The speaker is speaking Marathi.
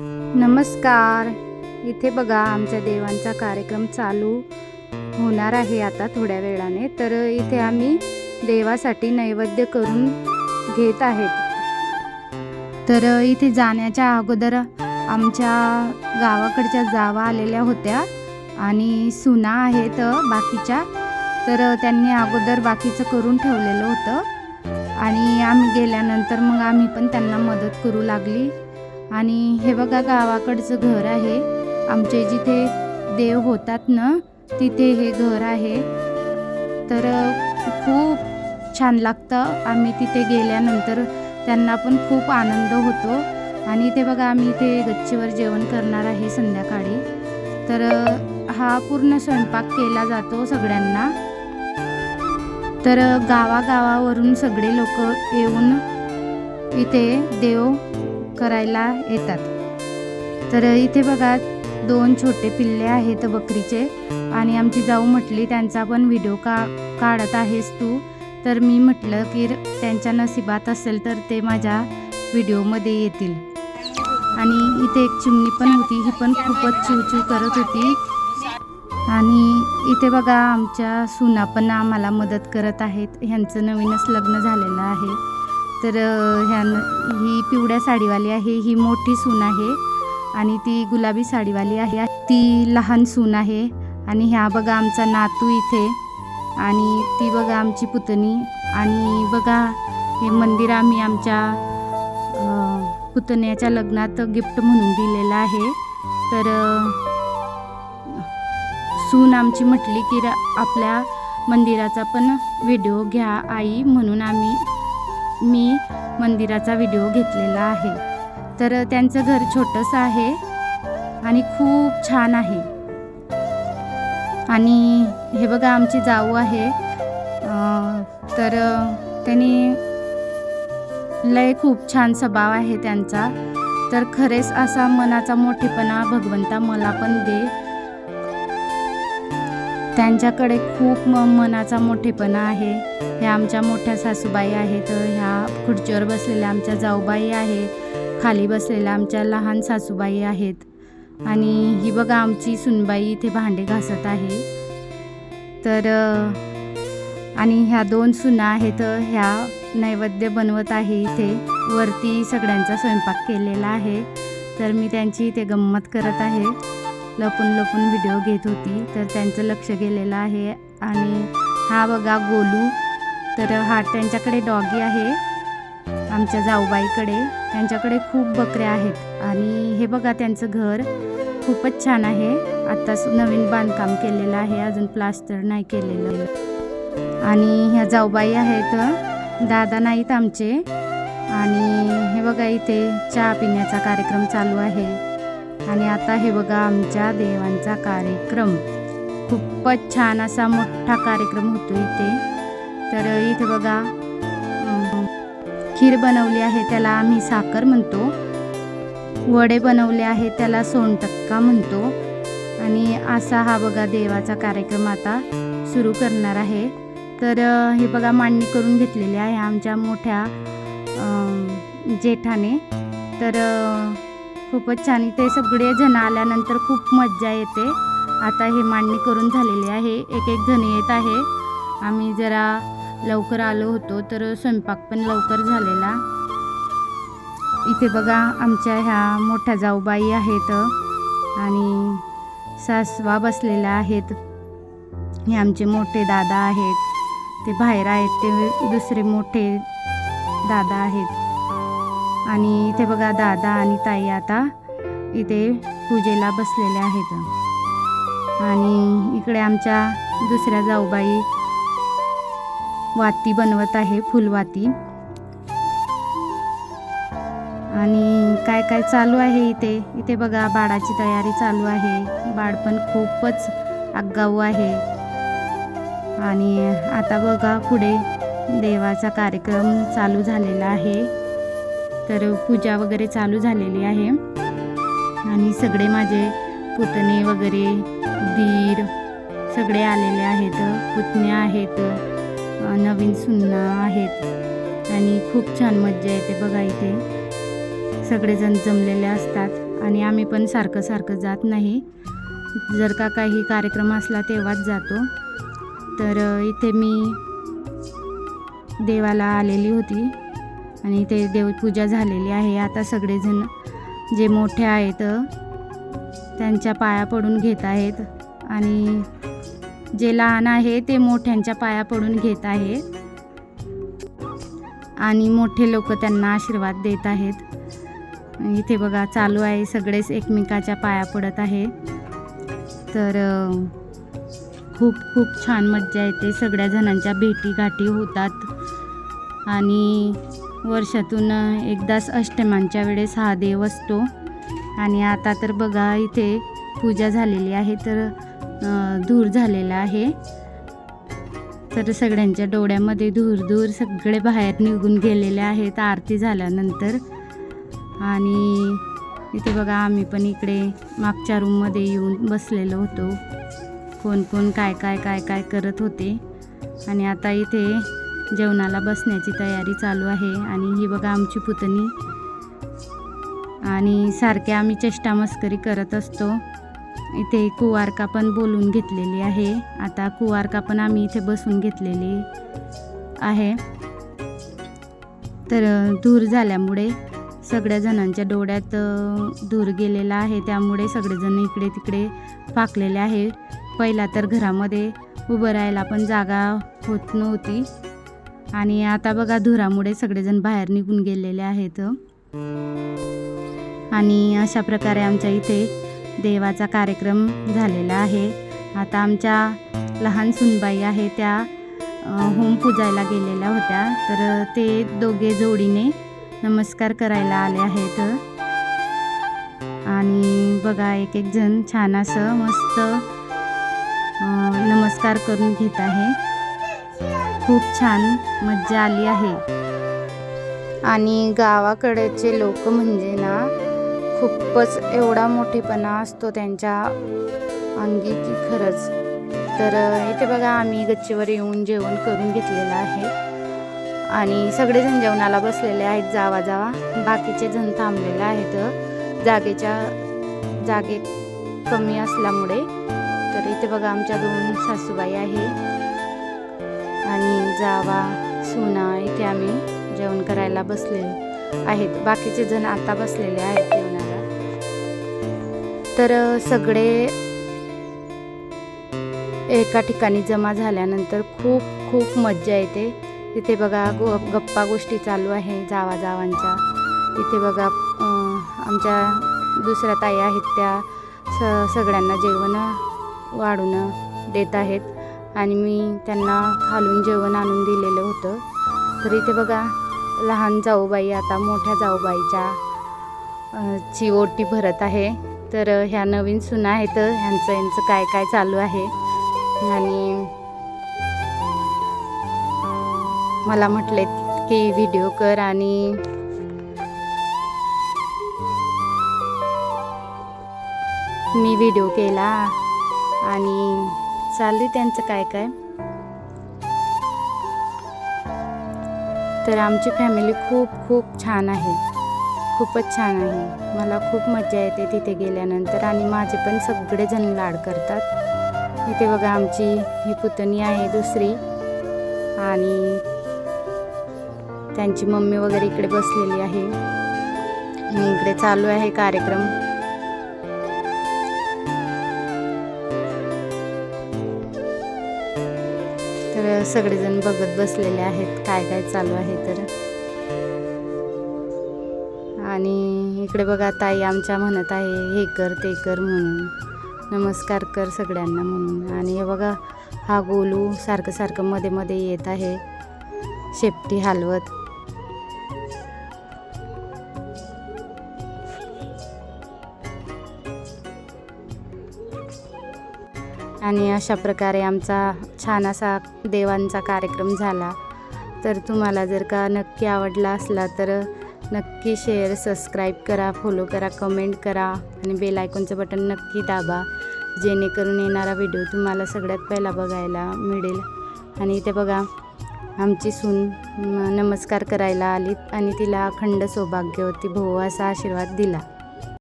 नमस्कार. इथे बघा आमच्या देवांचा कार्यक्रम चालू होणार आहे आता थोड्या वेळाने. तर इथे आम्ही देवासाठी नैवेद्य करून घेत आहेत. तर इथे जाण्याच्या अगोदर आमच्या गावाकडच्या जावा आलेल्या होत्या आणि सुना आहेत बाकीच्या. तर त्यांनी अगोदर बाकीचं करून ठेवलेलं होतं. आणि आम्ही गेल्यानंतर मग आम्ही पण त्यांना मदत करू लागली. आणि हे बघा गावाकडचं घर आहे. आमचे जिथे देव होतात ना तिथे हे घर आहे. तर खूप छान लागतं. आम्ही तिथे गेल्यानंतर त्यांना पण खूप आनंद होतो. आणि इथे बघा आम्ही इथे गच्चीवर जेवण करणार आहे संध्याकाळी. तर हा पूर्ण स्वयंपाक केला जातो सगळ्यांना. तर गावागावावरून सगळे लोक येऊन इथे देव करायला येतात. तर इथे बघा दोन छोटे पिल्ले आहेत बकरीचे आणि आमची जाऊ म्हटली त्यांचा पण व्हिडिओ का काढत आहेस तू? तर मी म्हटलं की त्यांच्या नशिबात असेल तर ते माझ्या व्हिडिओमध्ये येतील. आणि इथे एक चिमणी पण होती ही पण खूपच चिवचिव करत होती. आणि इथे बघा आमच्या सुना पण आम्हाला मदत करत आहेत. ह्यांचं नवीनच लग्न झालेलं आहे. तर ह्यान ही पिवळ्या साडीवाली आहे ही मोठी सून आहे आणि ती गुलाबी साडीवाली आहे. ती लहान सून आहे आणि ह्या बघा आमचा नातू इथे आणि ती बघा आमची पुतणी आणि बघा हे मंदिर आम्ही आमच्या पुतण्याच्या लग्नात गिफ्ट म्हणून दिलेलं आहे. तर सून आमची म्हटली की र- आपल्या मंदिराचा पण व्हिडिओ घ्या आई म्हणून आम्ही मी मंदिराचा व्हिडिओ घेतलेला आहे. तर त्यांचं घर छोटंसं आहे आणि खूप छान आहे. आणि हे बघा आमची जाऊ आहे. तर त्यांनी लय खूप छान स्वभाव आहे त्यांचा. तर खरेच असा मनाचा मोठेपणा भगवंता मला पण दे. त्यांच्याकडे खूप म मनाचा मोठेपणा आहे. ह्या आमच्या मोठ्या सासूबाई आहेत ह्या खुर्चीवर बसलेल्या आमच्या जाऊबाई आहे खाली बसलेल्या आमच्या लहान सासूबाई आहेत. आणि ही बघा आमची सुनबाई इथे भांडे घासत आहे. तर आणि ह्या दोन सुना आहेत ह्या नैवेद्य बनवत आहे इथे. वरती सगळ्यांचा स्वयंपाक केलेला आहे. तर मी त्यांची इथे गंमत करत आहे. लपून लपून व्हिडिओ घेत होती. तर त्यांचं लक्ष गेलेलं आहे. आणि हा बघा गोलू. तर हा त्यांच्याकडे डॉगी आहे. आमच्या जाऊबाईकडे. त्यांच्याकडे खूप बकऱ्या आहेत. आणि हे बघा त्यांचं घर. खूपच छान आहे. आत्ताच नवीन बांधकाम केलेलं आहे. अजून प्लास्टर नाही केलेलं. आणि ह्या जाऊबाई आहेत. दादा नाहीत आमचे. आणि हे बघा इथे चहा पिण्याचा कार्यक्रम चालू आहे. आणि आता हे बघा आमच्या देवांचा कार्यक्रम. खूपच छान असा मोठा कार्यक्रम होतो इथे. तर इथे बघा खीर बनवली आहे त्याला आम्ही साखर म्हणतो. वडे बनवले आहे त्याला सोनटक्का म्हणतो. आणि असा हा बघा देवाचा कार्यक्रम आता सुरू करणार आहे. तर हे बघा मांडणी करून घेतलेली आहे आमच्या मोठ्या जेठाने. तर खूपच छान. इथे सगळे जण आल्यानंतर खूप मज्जा येते. आता हे मांडणी करून झालेली आहे. एक एक जण येत आहे. आम्ही जरा लवकर आलो होतो तर स्वयंपाक पण लवकर झालेला. इथे बघा आमच्या ह्या मोठ्या जाऊबाई आहेत आणि सासवा बसलेल्या आहेत. हे आमचे मोठे दादा आहेत. ते बाहेर आहेत. ते दुसरे मोठे दादा आहेत. आणि इथे बघा दादा आणि ताई आता इथे पूजेला बसलेल्या आहेत. आणि इकडे आमच्या दुसऱ्या जाऊबाई वाती बनवत आहे फुलवाती. आणि काय काय चालू आहे इथे? इथे बघा बाळाची तयारी चालू आहे. बाळ पण खूपच आगाऊ आहे. आणि आता बघा पुढे देवाचा कार्यक्रम चालू झालेला आहे. तर पूजा वगैरे चालू झालेली आहे. आणि सगळे माझे पुतणे वगैरे दीर सगळे आलेले आहेत. पुतण्या आहेत नवीन सुन्ना आहेत. आणि खूप छान मज्जा येते बघा इथे. सगळेजण जमलेले असतात. आणि आम्ही पण सारखं सारखं जात नाही. जर का काही कार्यक्रम असला तेव्हाच जातो. तर इथे मी देवाला आलेली होती. आणि ते देवपूजा झालेली आहे. आता सगळेजण जे मोठे आहेत त्यांच्या पाया पडून घेत आहेत आणि जे लहान आहे ते मोठ्यांच्या पाया पडून घेत आहे आणि मोठे लोक त्यांना आशीर्वाद देत आहेत. इथे बघा चालू आहे. सगळेच एकमेकाच्या पाया पडत आहे तर खूप खूप छान मज्जा येते. सगळ्या जणांच्या भेटी गाठी होतात. आणि वर्षातून एकदाच अष्टमांच्या वेळेस हा देव असतो. आणि आता तर बघा इथे पूजा झालेली आहे तर धूर झालेला आहे. तर सगळ्यांच्या डोळ्यामध्ये धूर धूर सगळे बाहेर निघून गेलेले आहेत आरती झाल्यानंतर. आणि इथे बघा आम्ही पण इकडे मागच्या रूममध्ये येऊन बसलेलो होतो. कोण कोण काय काय काय काय करत होते. आणि आता इथे जेवणाला बसण्याची तयारी चालू आहे. आणि ही बघा आमची पुतणी. आणि सारखे आम्ही चेष्टा मस्करी करत असतो. इथे कुवारका पण बोलून घेतलेली आहे. आता कुवारका पण आम्ही इथे बसून घेतलेली आहे. तर धूर झाल्यामुळे सगळ्या जणांच्या डोळ्यात धूर गेलेला आहे. त्यामुळे सगळेजण इकडे तिकडे फाकलेले आहे पहिला तर घरामध्ये उभं राहायला पण जागा होत नव्हती. आणि आता बघा धुरामुळे सगळेजण बाहेर निघून गेलेले आहेत. आणि अशा प्रकारे आमच्या इथे देवाचा कार्यक्रम झालेला आहे. आता आमच्या लहान सुनबाई आहे त्या होम पूजायला गेलेल्या होत्या. तर ते दोघे जोडीने नमस्कार करायला आले आहेत. आणि बघा एक एक जण छान असं मस्त नमस्कार करून घेत आहे. खूप छान मज्जा आली आहे. आणि गावाकडेचे लोक म्हणजे ना खूपच एवढा मोठेपणा असतो त्यांच्या अंगी की खरंच. तर इथे बघा आम्ही गच्चीवर येऊन जेवण करून घेतलेलं आहे. आणि सगळेजण जेवणाला बसलेले आहेत जावा जावा. बाकीचे जण थांबलेले आहेत. जागेच्या जागे कमी असल्यामुळे. तर इथे बघा आमच्या दोन सासूबाई आहे. जावा सुना इथे आम्ही जेवण करायला बसले आहेत. बाकीचे जण आता बसलेले आहेत जेवणाला. तर सगळे एका ठिकाणी जमा झाल्यानंतर खूप खूप मज्जा येते. तिथे बघा गो गप्पा गोष्टी चालू आहे जावा जावांच्या. इथे बघा आमच्या दुसऱ्या ताई आहेत त्या. स सगळ्यांना जेवण वाढून देत आहेत. आणि मी त्यांना खालून जेवण आणून दिलेलं होतं. तर इथे बघा लहान जाऊबाई आता मोठ्या जाऊबाईच्या ची ओटी भरत आहे. तर ह्या नवीन सुना आहेत. ह्यांचं यांचं काय काय चालू आहे? आणि मला म्हटले की व्हिडिओ कर आणि मी व्हिडिओ केला आणि चालू त्यांचं काय काय? तर आमची फॅमिली खूप खूप छान आहे. खूपच छान आहे. मला खूप मजा येते तिथे गेल्यानंतर आणि माझे पण सगळेजण लाड करतात. इथे बघा आमची ही पुतणी आहे दुसरी. आणि त्यांची मम्मी वगैरे इकडे बसलेली आहे. इकडे चालू आहे कार्यक्रम. तर सगळेजण बघत बसलेले आहेत काय काय चालू आहे तर. आणि इकडे बघा ताई आमच्या म्हणत आहे हे कर ते कर म्हणून. नमस्कार कर सगळ्यांना म्हणून. आणि हे बघा हा गोलू सारखं सारखं मध्ये मध्ये येत आहे. शेपटी हलवत. आणि अशा प्रकारे आमचा छान असा देवांचा कार्यक्रम झाला. तर तुम्हाला जर का नक्की आवडला असला तर नक्की शेअर सबस्क्राईब करा फॉलो करा कमेंट करा आणि बेल आयकॉनचं बटन नक्की दाबा. जेणेकरून येणारा व्हिडिओ तुम्हाला सगळ्यात पहिला बघायला मिळेल. आणि इथे बघा आमची सून नमस्कार करायला आली आणि तिला अखंड सौभाग्यवती भाऊ असा आशीर्वाद दिला.